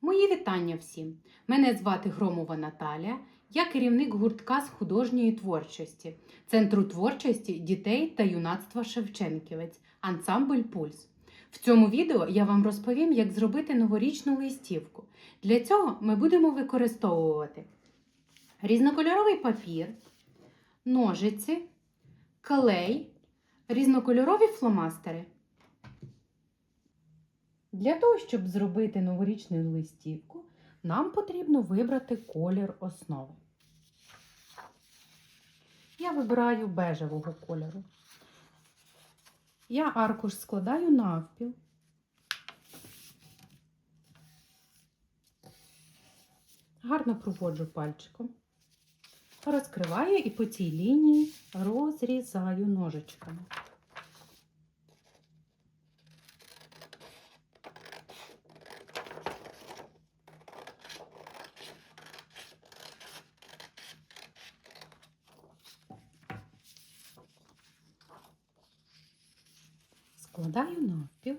Мої вітання всім! Мене звати Громова Наталія. Я керівник гуртка з художньої творчості, Центру творчості дітей та юнацтва Шевченківець, ансамбль Пульс. В цьому відео я вам розповім, як зробити новорічну листівку. Для цього ми будемо використовувати різнокольоровий папір, ножиці, клей, різнокольорові фломастери. Для того, щоб зробити новорічну листівку, нам потрібно вибрати колір основи. Я вибираю бежевого кольору. Я аркуш складаю навпіл. Гарно проводжу пальчиком. Розкриваю і по цій лінії розрізаю ножичками. Складаю навпіл.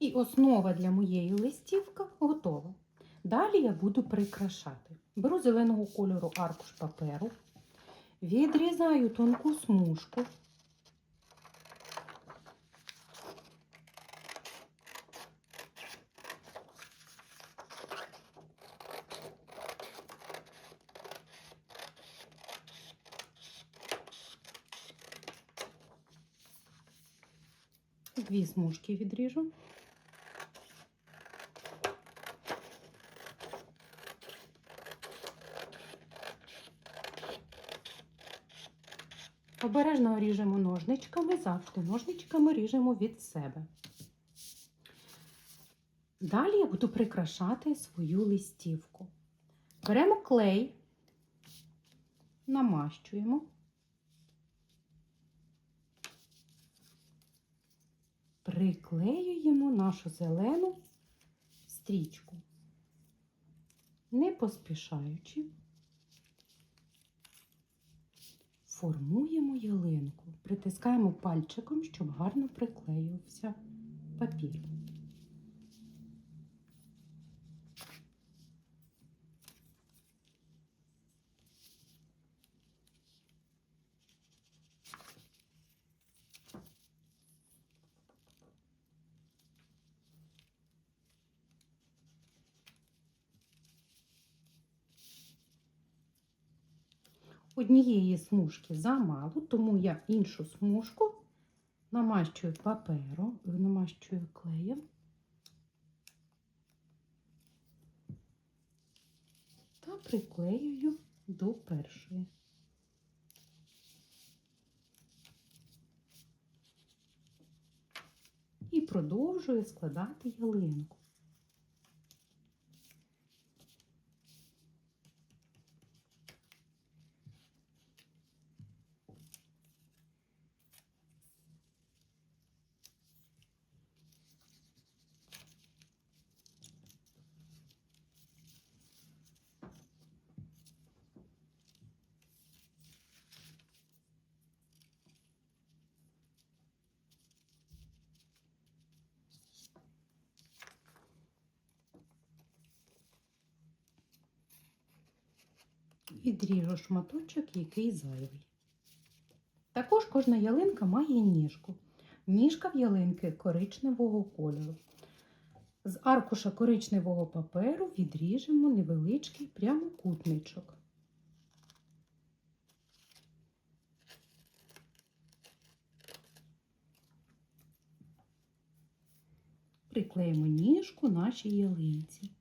І основа для моєї листівки готова. Далі я буду прикрашати. Беру зеленого кольору аркуш паперу, відрізаю тонку смужку. Дві смужки відріжу. Обережно ріжемо ножничками, завжди ножничками ріжемо від себе. Далі я буду прикрашати свою листівку. Беремо клей, намащуємо. Приклеюємо нашу зелену стрічку, не поспішаючи, формуємо ялинку, притискаємо пальчиком, щоб гарно приклеювався папір. Однієї смужки замало, тому я іншу смужку намащую папером, намащую клеєм та приклеюю до першої. І продовжую складати ялинку. Відріжу шматочок, який зайвий. Також кожна ялинка має ніжку. Ніжка в ялинки коричневого кольору. З аркуша коричневого паперу відріжемо невеличкий прямокутничок. Приклеїмо ніжку нашій ялинці.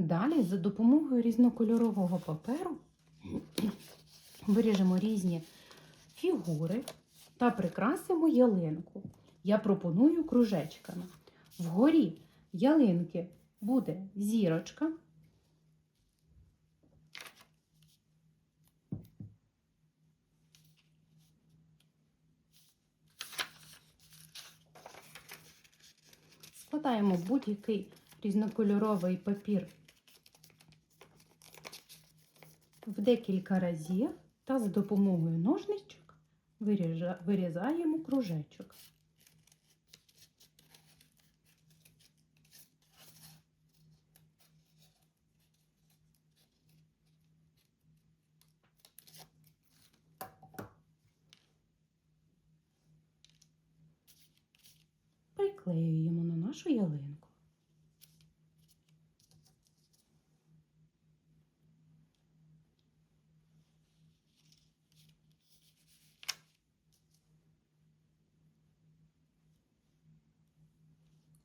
Далі за допомогою різнокольорового паперу виріжемо різні фігури та прикрасимо ялинку. Я пропоную кружечками. Вгорі ялинки буде зірочка. Складаємо будь-який різнокольоровий папір в декілька разів та за допомогою ножничок вирізаємо кружечок. Приклеюємо на нашу ялинку.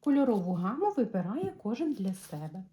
Кольорову гаму вибирає кожен для себе.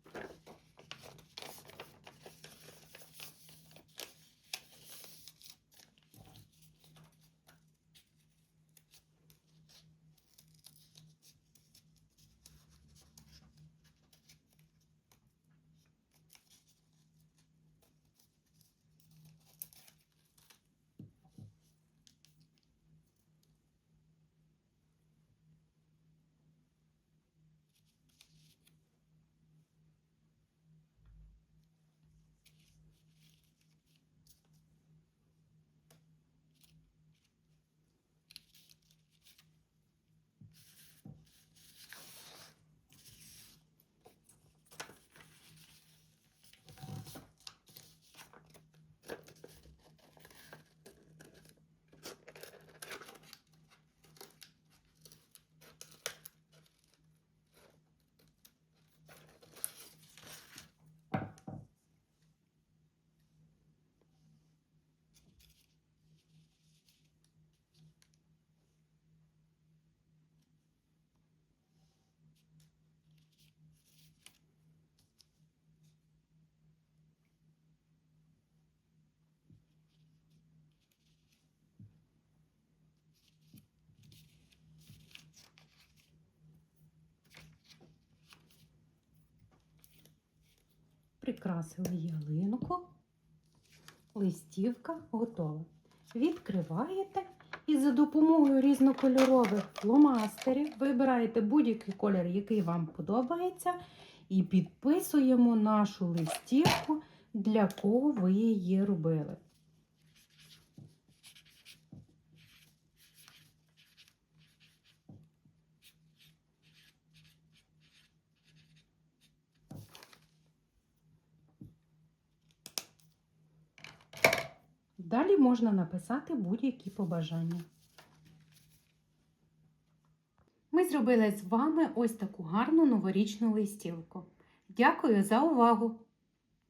Прикрасили ялинку. Листівка готова. Відкриваєте і за допомогою різнокольорових фломастерів вибираєте будь-який колір, який вам подобається, і підписуємо нашу листівку, для кого ви її робили. Далі можна написати будь-які побажання. Ми зробили з вами ось таку гарну новорічну листівку. Дякую за увагу!